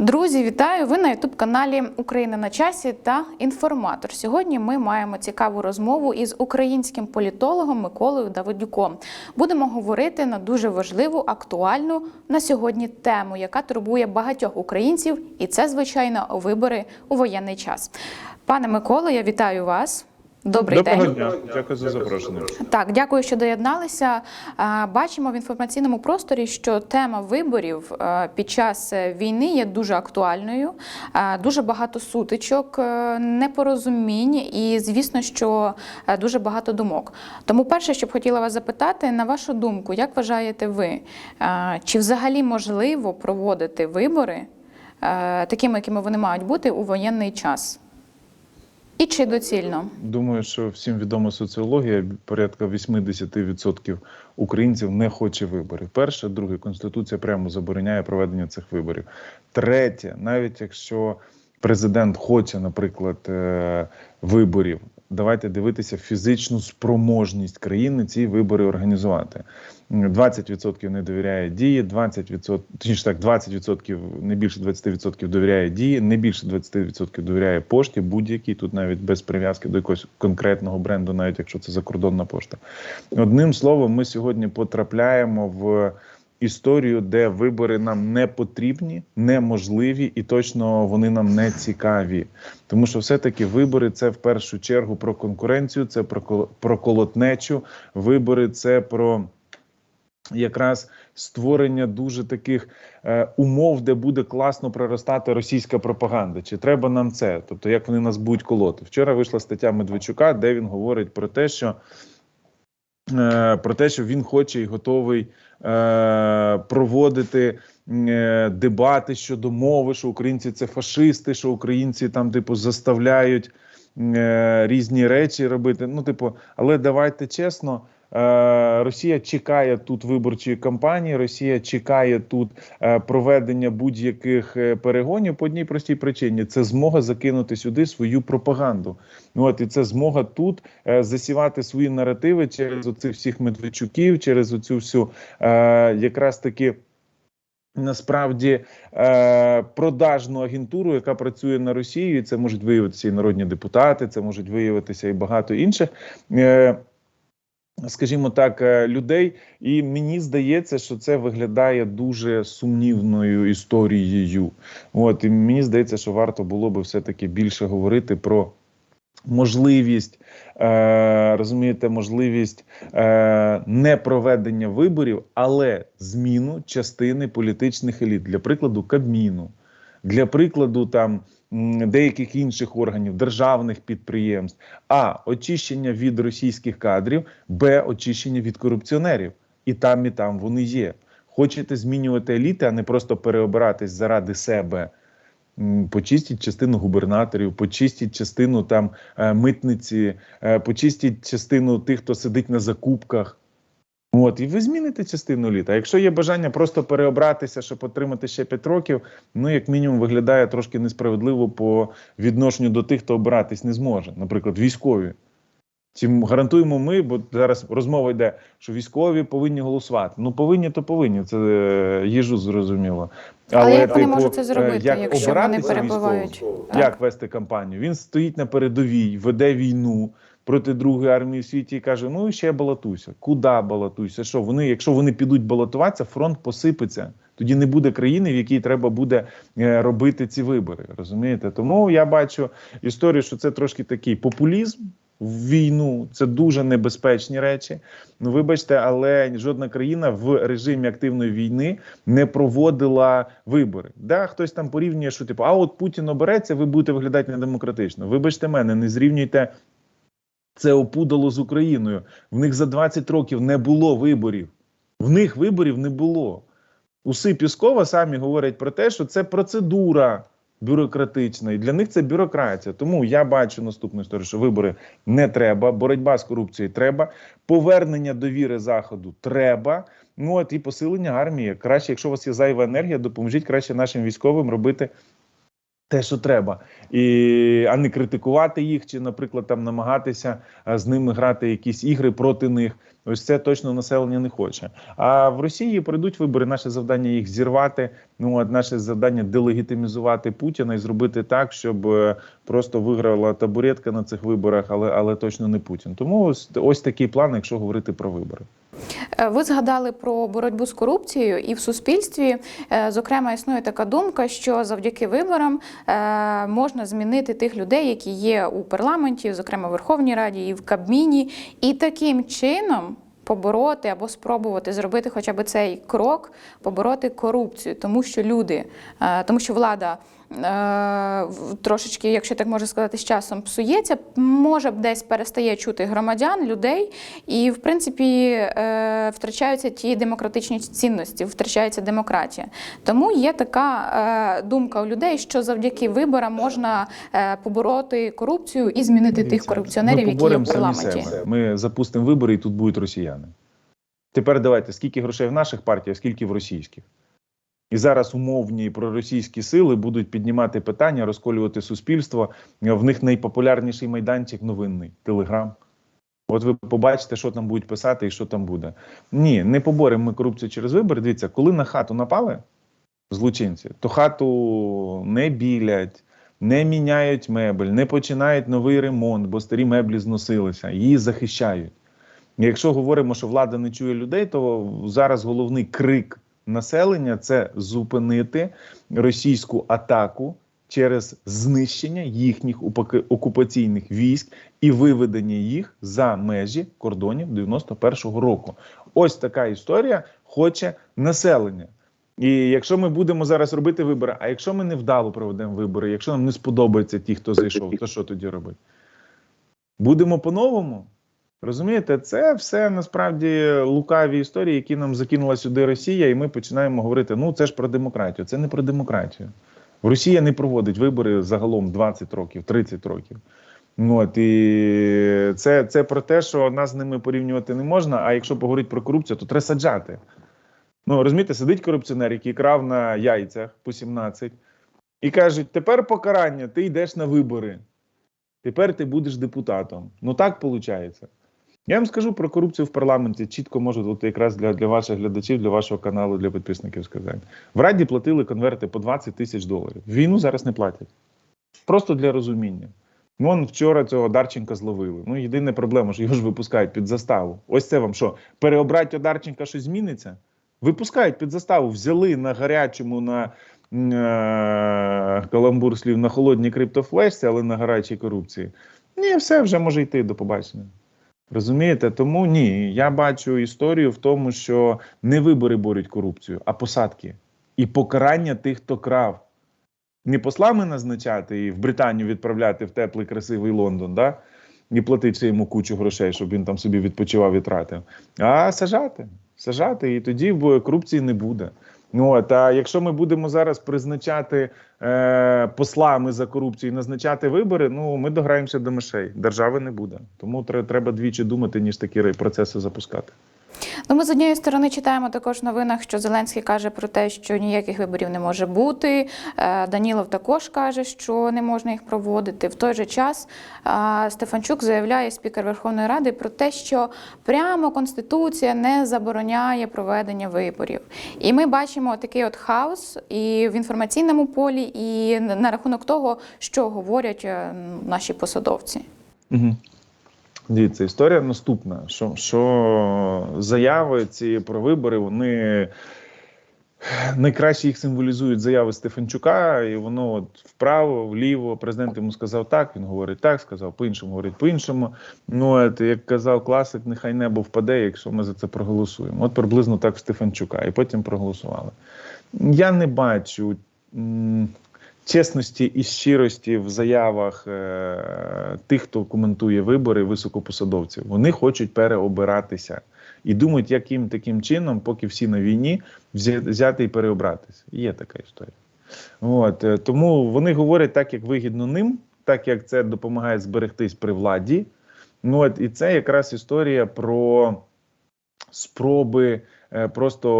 Друзі, вітаю! Ви на ютуб каналі Україна на часі та інформатор. Сьогодні ми маємо цікаву розмову із українським політологом Миколою Давидюком. Будемо говорити на дуже важливу, актуальну на сьогодні тему, яка турбує багатьох українців, і це звичайно вибори у воєнний час. Пане Миколо, я вітаю вас. Добрий Доброго день. дня. Дякую за запрошення. Так, дякую, що доєдналися. Бачимо в інформаційному просторі, що тема виборів під час війни є дуже актуальною. Дуже багато сутичок, е, непорозумінь, і звісно, що е, дуже багато думок. Тому, перше, що б хотіла вас запитати, на вашу думку, як вважаєте ви, чи взагалі можливо проводити вибори е, такими, якими вони мають бути у воєнний час? І чи доцільно? Думаю, що всім відома соціологія. Порядка 80% українців не хоче виборів. Перше, друге, конституція прямо забороняє проведення цих виборів. Третє, навіть якщо президент хоче, наприклад, е, виборів, давайте дивитися фізичну спроможність країни ці вибори організувати. М, 20% не довіряє дії, 20%, точніше так, 20%, не більше 20% довіряє дії, не більше 20% довіряє пошті, будь-якій, тут навіть без прив'язки до якогось конкретного бренду, навіть якщо це закордонна пошта. Одним словом, ми сьогодні потрапляємо в історію, де вибори нам не потрібні, неможливі і точно вони нам не цікаві. Тому що все-таки вибори це в першу чергу про конкуренцію, це про кол- про колотнечу. Вибори це про якраз створення дуже таких е, умов, де буде класно проростати російська пропаганда. Чи треба нам це? Тобто, як вони нас будуть колоти? Вчора вийшла стаття Медведчука, де він говорить про те, що е, про те, що він хоче і готовий е, проводити е, дебати щодо мови, що українці це фашисти, що українці там, типу, заставляють е, різні речі робити. Ну, типу, але давайте чесно. Е, Росія чекає тут виборчої кампанії. Росія чекає тут е, проведення будь-яких е, перегонів по одній простій причині: це змога закинути сюди свою пропаганду. Ну от і це змога тут засівати свої наративи через оцих всіх медведчуків, через оцю всю якраз таки. Насправді продажну агентуру, яка працює на Росію, і це можуть виявитися і народні депутати, це можуть виявитися і багато інших. Скажімо так, е, людей, і мені здається, що це виглядає дуже сумнівною історією. От і мені здається, що варто було би все-таки більше говорити про можливість, е, розумієте, можливість е, не проведення виборів, але зміну частини політичних еліт, для прикладу, Кабміну, для прикладу там. Деяких інших органів, державних підприємств, а очищення від російських кадрів, б очищення від корупціонерів. І там, і там вони є. Хочете змінювати еліти, а не просто переобиратись заради себе. Почистіть частину губернаторів, почистіть частину там е, митниці, е, почистіть частину тих, хто сидить на закупках. От, і ви зміните частину літа. Якщо є бажання просто переобратися, щоб отримати ще 5 років, ну як мінімум виглядає трошки несправедливо по відношенню до тих, хто обиратись не зможе, наприклад, військові. Чи гарантуємо ми, бо зараз розмова йде, що військові повинні голосувати. Ну повинні, то повинні. Це е, їжу зрозуміло. Але як вони типу, можуть це е, зробити, як якщо вони перебувають? військовим? Так. Як вести кампанію? Він стоїть на передовій, веде війну проти другої армії в світі і каже: Ну і ще балотуйся. Куди балотуйся? Що вони, якщо вони підуть балотуватися, фронт посипеться. Тоді не буде країни, в якій треба буде е, робити ці вибори. Розумієте? Тому я бачу історію, що це трошки такий популізм. В війну це дуже небезпечні речі. Ну вибачте, але жодна країна в режимі активної війни не проводила вибори. Да, хтось там порівнює, що типу, а от Путін обереться, ви будете виглядати недемократично. Вибачте мене, не зрівнюйте це опудало з Україною. В них за 20 років не було виборів. В них виборів не було. Уси Піскова самі говорять про те, що це процедура бюрократична, і для них це бюрократія. Тому я бачу наступну історію, що вибори не треба, боротьба з корупцією треба, повернення довіри заходу треба. Ну от і посилення армії. Краще, якщо у вас є зайва енергія, допоможіть краще нашим військовим робити те, що треба, і а не критикувати їх, чи, наприклад, там намагатися з ними грати якісь ігри проти них. Ось це точно населення не хоче. А в Росії пройдуть вибори. Наше завдання їх зірвати. Ну от наше завдання делегітимізувати Путіна і зробити так, щоб е, просто виграла табуретка на цих виборах, але але точно не Путін. Тому ось ось такий план, якщо говорити про вибори. Е, Ви згадали про боротьбу з корупцією, і в суспільстві, е, зокрема, існує така думка, що завдяки виборам е, можна змінити тих людей, які є у парламенті, зокрема в Верховній Раді і в Кабміні, і таким чином. Побороти або спробувати зробити хоча б цей крок, побороти корупцію, тому що люди, тому що влада трошечки, якщо так можна сказати, з часом псується, може десь перестає чути громадян, людей, і в принципі е, втрачаються ті демократичні цінності, втрачається демократія. Тому є така е, думка у людей, що завдяки виборам можна е, побороти корупцію і змінити тих корупціонерів, які є в парламенті. Ми запустимо вибори, і тут будуть росіяни. Тепер давайте, скільки грошей в наших партіях, скільки в російських. І зараз умовні проросійські сили будуть піднімати питання, розколювати суспільство. В них найпопулярніший майданчик новинний Телеграм. От ви побачите, що там будуть писати і що там буде. Ні, не поборемо ми корупцію через вибори. Дивіться, коли на хату напали злочинці, то хату не білять, не міняють мебель, не починають новий ремонт, бо старі меблі зносилися, її захищають. Якщо говоримо, що влада не чує людей, то зараз головний крик населення це зупинити російську атаку через знищення їхніх окупаційних військ і виведення їх за межі кордонів 91-го року. Ось така історія хоче населення. І якщо ми будемо зараз робити вибори, а якщо ми невдало проведемо вибори, якщо нам не сподобаються ті, хто зайшов, то що тоді робити? Будемо по-новому? Розумієте, це все насправді лукаві історії, які нам закинула сюди Росія, і ми починаємо говорити: ну це ж про демократію. Це не про демократію. Росія не проводить вибори загалом 20 років, 30 років. От, і це, це про те, що нас з ними порівнювати не можна. А якщо поговорити про корупцію, то треба саджати. Ну, розумієте, сидить корупціонер, який крав на яйцях по 17, і кажуть: тепер покарання, ти йдеш на вибори. Тепер ти будеш депутатом. Ну так виходить. Я вам скажу про корупцію в парламенті. Чітко можу, от якраз для, для ваших глядачів, для вашого каналу, для підписників сказати. В Раді платили конверти по 20 тисяч доларів. Війну зараз не платять. Просто для розуміння. Вон вчора цього Одарченка зловили. Ну, єдина проблема, що його ж випускають під заставу. Ось це вам що? Переобрати Одарченка щось зміниться? Випускають під заставу, взяли на гарячому, на е- каламбур слів на холодній криптофлешці, але на гарячій корупції. Ні, все вже може йти до побачення. Розумієте? Тому ні. Я бачу історію в тому, що не вибори борють корупцію, а посадки і покарання тих, хто крав. Не послами назначати і в Британію відправляти в теплий, красивий Лондон, да? і платити йому кучу грошей, щоб він там собі відпочивав і тратив, а сажати. Сажати, і тоді корупції не буде. Ну от, а якщо ми будемо зараз призначати е, послами за корупцію і назначати вибори, ну ми дограємося до мишей. Держави не буде. Тому тре- треба двічі думати, ніж такі процеси запускати. Ну, ми з однієї сторони читаємо також в новинах, що Зеленський каже про те, що ніяких виборів не може бути. Е, Данілов також каже, що не можна їх проводити. В той же час е, Стефанчук заявляє спікер Верховної Ради про те, що прямо Конституція не забороняє проведення виборів. І ми бачимо такий от хаос і в інформаційному полі, і на рахунок того, що говорять е, наші посадовці. Угу. Дивіться, історія наступна: що, що заяви ці про вибори, вони найкраще їх символізують заяви Стефанчука, і воно от вправо, вліво. Президент йому сказав так, він говорить так, сказав по-іншому, говорить по-іншому. Ну, от, як казав класик, нехай небо впаде, якщо ми за це проголосуємо. От приблизно так в Стефанчука, і потім проголосували. Я не бачу. Чесності і щирості в заявах е, тих, хто коментує вибори високопосадовців. Вони хочуть переобиратися і думають, яким таким чином, поки всі на війні, взяти і переобратися. Є така історія. От, е, тому вони говорять так, як вигідно ним, так як це допомагає зберегтись при владі. Ну, от, і це якраз історія про спроби е, просто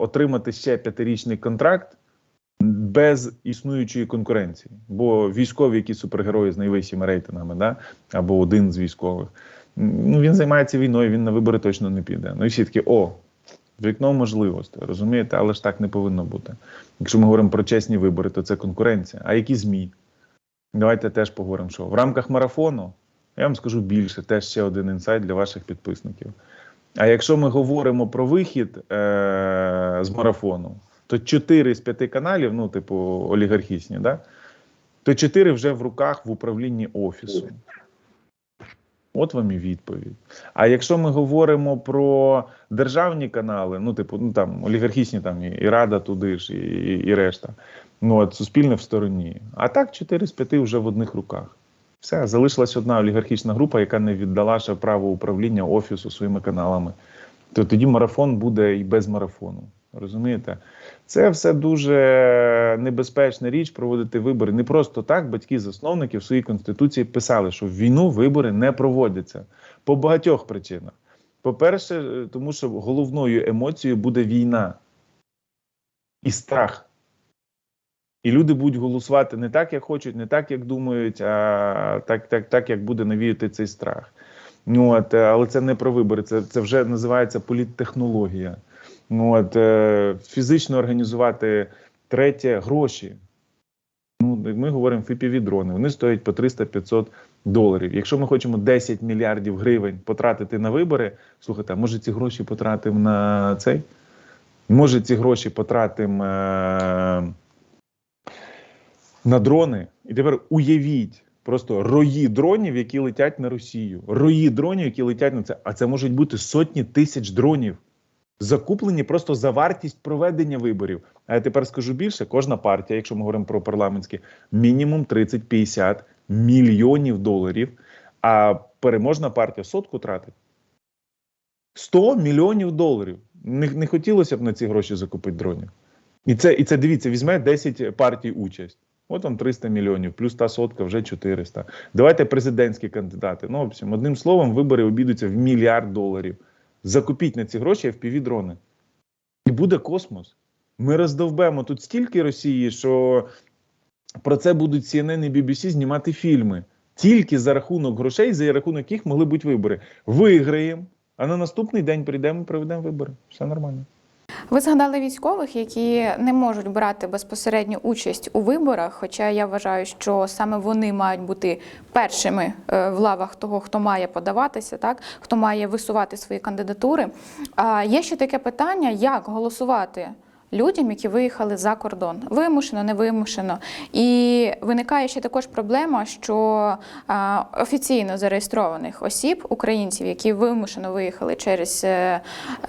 отримати ще п'ятирічний контракт без існуючої конкуренції. Бо військові, які супергерої з найвищими рейтингами, да? або один з військових, ну він займається війною, він на вибори точно не піде. Ну і всі такі, о, вікно можливостей, розумієте, але ж так не повинно бути. Якщо ми говоримо про чесні вибори, то це конкуренція. А які ЗМІ? Давайте теж поговоримо, що в рамках марафону, я вам скажу більше, теж ще один інсайт для ваших підписників. А якщо ми говоримо про вихід е- з марафону, то 4 з 5 каналів, ну, типу, олігархічні, да? то 4 вже в руках в управлінні офісу. От вам і відповідь. А якщо ми говоримо про державні канали, ну, типу, ну там олігархічні, там і, Рада туди ж, і, і, і решта, ну от суспільне в стороні. А так 4 з 5 вже в одних руках. Все, залишилась одна олігархічна група, яка не віддала ще право управління офісу своїми каналами. То тоді марафон буде і без марафону. Розумієте? Це все дуже небезпечна річ проводити вибори. Не просто так батьки-засновники в своїй конституції писали, що в війну вибори не проводяться по багатьох причинах. По-перше, е, тому що головною емоцією буде війна і страх. І люди будуть голосувати не так, як хочуть, не так, як думають, а так, так, так як буде навіяти цей страх. Ну, от, е, але це не про вибори, це, це вже називається політтехнологія. Ну, от, е, фізично організувати третє гроші. Ну, ми говоримо fpv дрони вони стоять по 300-500 доларів. Якщо ми хочемо 10 мільярдів гривень потратити на вибори, слухайте, а може ці гроші потратимо на цей? Може, ці гроші потратимо е- на дрони. І тепер уявіть просто рої дронів, які летять на Росію. Рої дронів, які летять на це. А це можуть бути сотні тисяч дронів. Закуплені просто за вартість проведення виборів. А я тепер скажу більше: кожна партія, якщо ми говоримо про парламентські, мінімум 30-50 мільйонів доларів. А переможна партія сотку тратить 100 мільйонів доларів. Не, не хотілося б на ці гроші закупити дронів. І це, і це дивіться, візьме 10 партій участь. От вам 300 мільйонів, плюс та сотка вже 400. Давайте президентські кандидати. Ну, в общем, одним словом, вибори обійдуться в мільярд доларів. Закупіть на ці гроші fpv дрони. І буде космос. Ми роздовбемо тут стільки Росії, що про це будуть CNN і BBC знімати фільми. Тільки за рахунок грошей, за рахунок яких могли бути вибори. Виграємо, а на наступний день прийдемо і проведемо вибори. Все нормально. Ви згадали військових, які не можуть брати безпосередню участь у виборах. Хоча я вважаю, що саме вони мають бути першими е, в лавах того, хто має подаватися, так хто має висувати свої кандидатури. А є ще таке питання: як голосувати? Людям, які виїхали за кордон, вимушено, невимушено. І виникає ще також проблема, що офіційно зареєстрованих осіб, українців, які вимушено виїхали через е,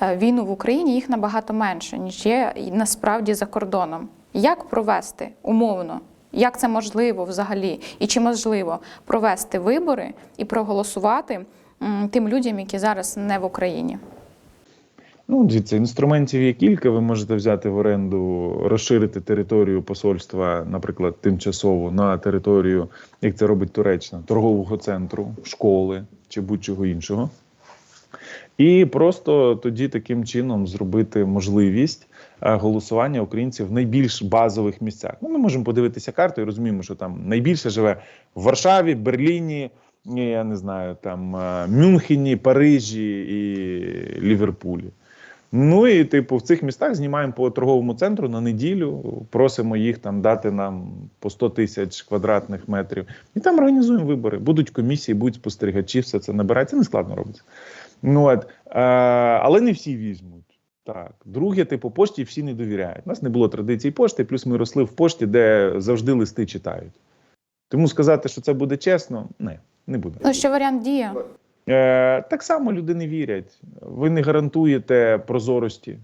е, війну в Україні, їх набагато менше, ніж є насправді за кордоном. Як провести умовно? Як це можливо взагалі? І чи можливо провести вибори і проголосувати тим людям, які зараз не в Україні? Ну, дивіться, інструментів є кілька. Ви можете взяти в оренду, розширити територію посольства, наприклад, тимчасово на територію, як це робить Туреччина, торгового центру, школи чи будь-чого іншого. І просто тоді таким чином зробити можливість е, голосування українців в найбільш базових місцях. Ну, ми можемо подивитися карту і розуміємо, що там найбільше живе в Варшаві, Берліні, я не знаю, там е, Мюнхені, Парижі і Ліверпулі. Ну і типу в цих містах знімаємо по торговому центру на неділю, просимо їх там дати нам по 100 тисяч квадратних метрів, і там організуємо вибори. Будуть комісії, будуть спостерігачі, все це набирається. Не складно робиться. Ну от е, але не всі візьмуть. Так, друге, типу, пошті всі не довіряють. У нас не було традиції пошти, плюс ми росли в пошті, де завжди листи читають. Тому сказати, що це буде чесно, не, не буде. Ну, що варіант дія? Е, так само люди не вірять. Ви не гарантуєте прозорості,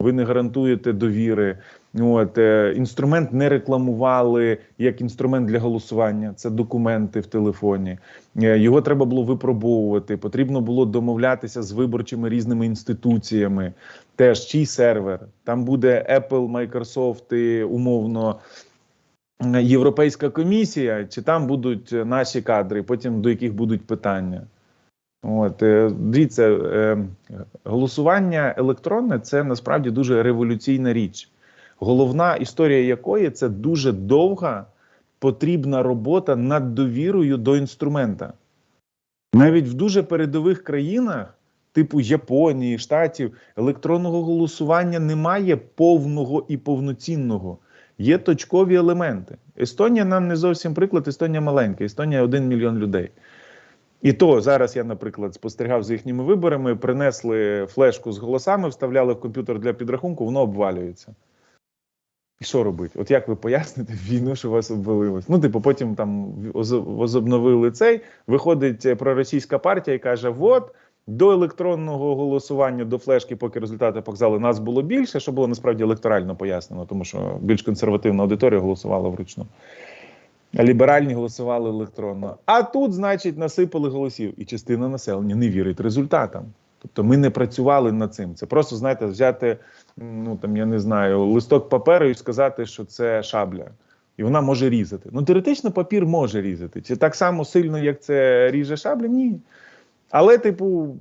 ви не гарантуєте довіри. От, е, інструмент не рекламували як інструмент для голосування. Це документи в телефоні. Е, його треба було випробовувати. Потрібно було домовлятися з виборчими різними інституціями. Теж чий сервер. Там буде Apple, Microsoft, і, умовно. Європейська комісія, чи там будуть наші кадри, потім до яких будуть питання. От е, дивіться, е, голосування електронне це насправді дуже революційна річ. головна історія якої це дуже довга потрібна робота над довірою до інструмента. Навіть в дуже передових країнах, типу Японії, Штатів, електронного голосування немає повного і повноцінного. Є точкові елементи. Естонія нам не зовсім приклад, Естонія маленька, Естонія один мільйон людей. І то зараз я, наприклад, спостерігав за їхніми виборами, принесли флешку з голосами, вставляли в комп'ютер для підрахунку, воно обвалюється. І що робити? От як ви поясните війну, що вас обвалилось? Ну, типу, потім там воз- возобновили цей. Виходить е, проросійська партія і каже: от до електронного голосування, до флешки, поки результати показали, нас було більше, що було насправді електорально пояснено, тому що більш консервативна аудиторія голосувала вручну. Ліберальні голосували електронно. А тут, значить, насипали голосів, і частина населення не вірить результатам. Тобто ми не працювали над цим. Це просто, знаєте, взяти, ну там я не знаю, листок паперу і сказати, що це шабля. І вона може різати. Ну, теоретично, папір може різати. Чи так само сильно, як це ріже шабля? Ні. Але, типу,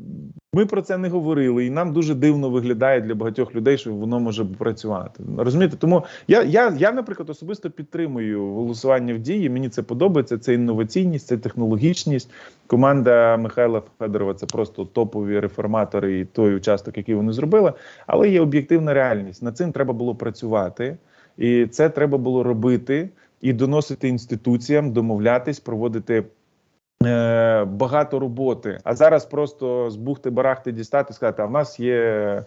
ми про це не говорили, і нам дуже дивно виглядає для багатьох людей, що воно може працювати. Розумієте? Тому я, я, я, наприклад, особисто підтримую голосування в дії. Мені це подобається. Це інноваційність, це технологічність. Команда Михайла Федорова це просто топові реформатори і той участок, який вони зробили. Але є об'єктивна реальність. Над цим треба було працювати, і це треба було робити і доносити інституціям, домовлятись, проводити. Е, багато роботи, а зараз просто з бухти барахти дістати, сказати, а в нас є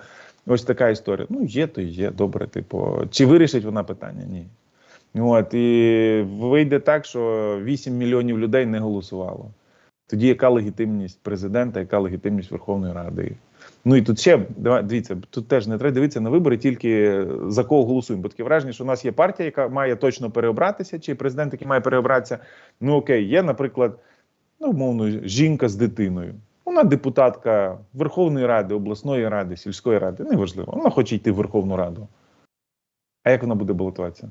ось така історія. Ну, є, то є, добре. Типу, чи вирішить вона питання? Ні. От і вийде так, що 8 мільйонів людей не голосувало. Тоді яка легітимність президента, яка легітимність Верховної Ради? Ну і тут ще дивіться, тут теж не треба дивитися на вибори, тільки за кого голосуємо. Бо таке враження, що у нас є партія, яка має точно переобратися, чи президент, який має переобратися. Ну окей, є, наприклад, ну, умовно, жінка з дитиною. Вона депутатка Верховної Ради, обласної ради, сільської ради. Неважливо. Вона хоче йти в Верховну Раду. А як вона буде балотуватися?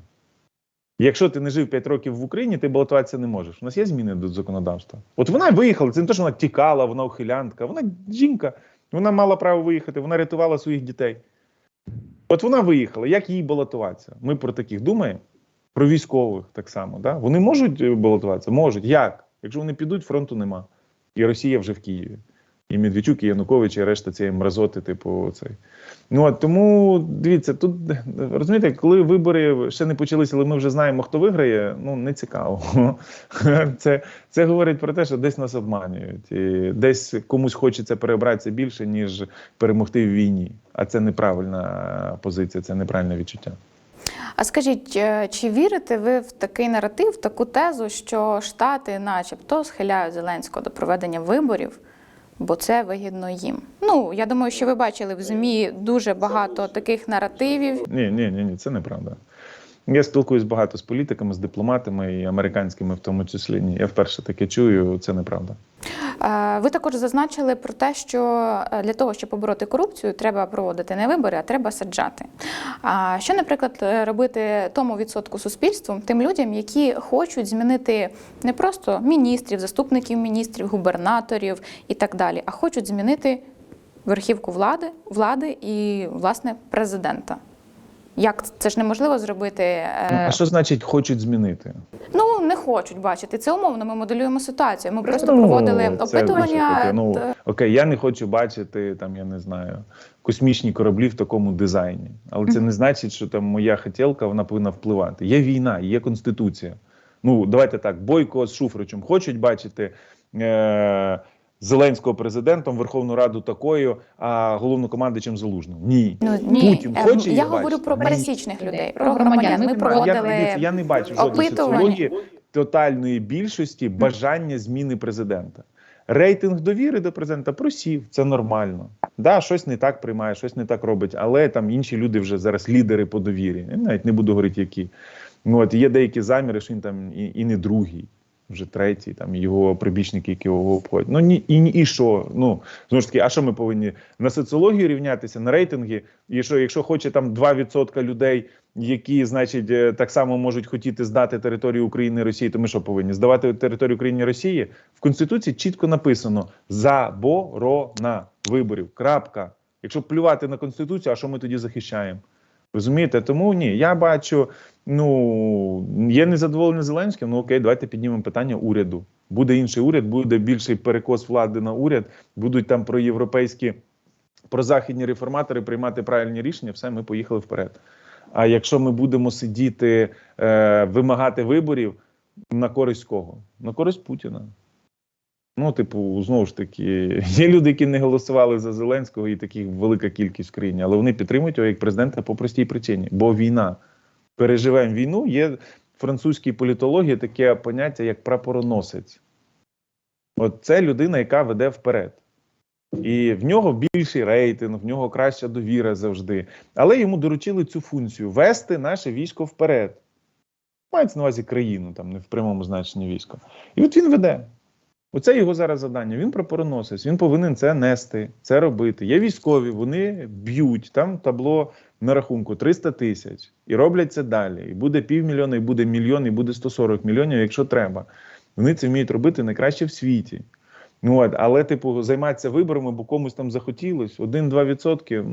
Якщо ти не жив 5 років в Україні, ти балотуватися не можеш. У нас є зміни до законодавства. От вона виїхала, це не те, що вона тікала, вона ухилянтка, вона жінка. Вона мала право виїхати, вона рятувала своїх дітей. От вона виїхала, як їй балотуватися? Ми про таких думаємо, про військових так само. Да? Вони можуть е, балотуватися? Можуть. Як? Якщо вони підуть, фронту нема. І Росія вже в Києві. І Медведчук, і Янукович, і решта цієї мразоти, типу, цей. Ну от тому дивіться, тут розумієте, коли вибори ще не почалися, але ми вже знаємо, хто виграє. Ну не цікаво. Це, це говорить про те, що десь нас обманюють, і десь комусь хочеться перебратися більше, ніж перемогти в війні. А це неправильна позиція, це неправильне відчуття. А скажіть, е, чи вірите ви в такий наратив, в таку тезу, що Штати, начебто, схиляють Зеленського до проведення виборів, бо це вигідно їм? Ну я думаю, що ви бачили в змі дуже багато таких наративів. Ні, ні, ні, ні, це неправда. Я спілкуюсь багато з політиками, з дипломатами і американськими, в тому числі. Ні, я вперше таке чую. Це неправда. Е, Ви також зазначили про те, що е, для того, щоб побороти корупцію, треба проводити не вибори, а треба саджати. А що, наприклад, е, робити тому відсотку суспільству, тим людям, які хочуть змінити не просто міністрів, заступників міністрів, губернаторів і так далі, а хочуть змінити верхівку влади, влади і власне президента. Як це ж неможливо зробити? е, Ну, а що значить хочуть змінити? Ну не хочуть бачити. Це умовно. Ми моделюємо ситуацію. Ми просто Ну, проводили опитування. таке. Ну окей, я не хочу бачити там, я не знаю, космічні кораблі в такому дизайні. Але це не значить, що там моя хотілка вона повинна впливати. Є війна, є конституція. Ну давайте так, бойко з Шуфричем хочуть бачити. Е- Зеленського президентом, Верховну Раду такою, а головнокомандуючим залужним. Ні. Ну ні, Путін Е, хоче я говорю бачити? про Ні. пересічних людей, Про громадян. Ми Ми Я, я не бачу жодної соціології тотальної більшості бажання зміни президента. Рейтинг довіри до президента просів, це нормально. Да, щось не так приймає, щось не так робить, але там інші люди вже зараз лідери по довірі. Я навіть не буду говорити, які. Ну, от є деякі заміри, що він там і, і не другий, вже третій, там його прибічники, які його обходять. Ну ні, і, і що? Ну знову ж таки, а що ми повинні на соціологію рівнятися, на рейтинги? І що, якщо хоче там 2% людей, які, значить, е, так само можуть хотіти здати територію України Росії, то ми що повинні здавати територію України Росії? В Конституції чітко написано заборона виборів. Крапка. Якщо плювати на конституцію, а що ми тоді захищаємо? Розумієте? Тому ні, я бачу, ну є незадоволення Зеленським. Ну окей, давайте піднімемо питання уряду. Буде інший уряд, буде більший перекос влади на уряд, будуть там проєвропейські, прозахідні реформатори приймати правильні рішення. Все, ми поїхали вперед. А якщо ми будемо сидіти, е, вимагати виборів, на користь кого? На користь Путіна. Ну, типу, знову ж таки, є люди, які не голосували за Зеленського, і таких велика кількість в країні, але вони підтримують його як президента по простій причині. Бо війна. Переживемо війну. Є в французькій політології таке поняття, як прапороносець. От це людина, яка веде вперед. І в нього більший рейтинг, в нього краща довіра завжди. Але йому доручили цю функцію вести наше військо вперед. Мається на увазі країну, там не в прямому значенні військо. І от він веде. Оце його зараз завдання. Він пропороносець, він повинен це нести, це робити. Є військові, вони б'ють. Там табло на рахунку 300 тисяч. І роблять це далі. І буде півмільйона, і буде мільйон, і буде 140 мільйонів, якщо треба. Вони це вміють робити найкраще в світі. Ну, от, але, типу, займатися виборами, бо комусь там захотілось. 1-2 відсотки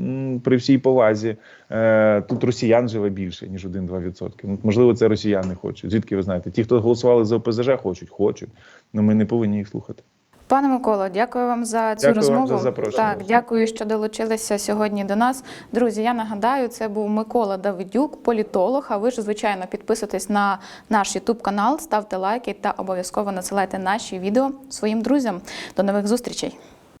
при всій повазі. Е, тут росіян живе більше, ніж 1-2 відсотки. Ну, можливо, це росіяни хочуть. Звідки ви знаєте? Ті, хто голосували за ОПЗЖ, хочуть, хочуть. Ну ми не повинні їх слухати. Пане Миколо, дякую вам за цю Дякую вам розмову. за запрошення. Так, дякую, що долучилися сьогодні до нас. Друзі, я нагадаю, це був Микола Давидюк, політолог. А ви ж, звичайно, підписуйтесь на наш Ютуб канал, ставте лайки та обов'язково надсилайте наші відео своїм друзям. До нових зустрічей.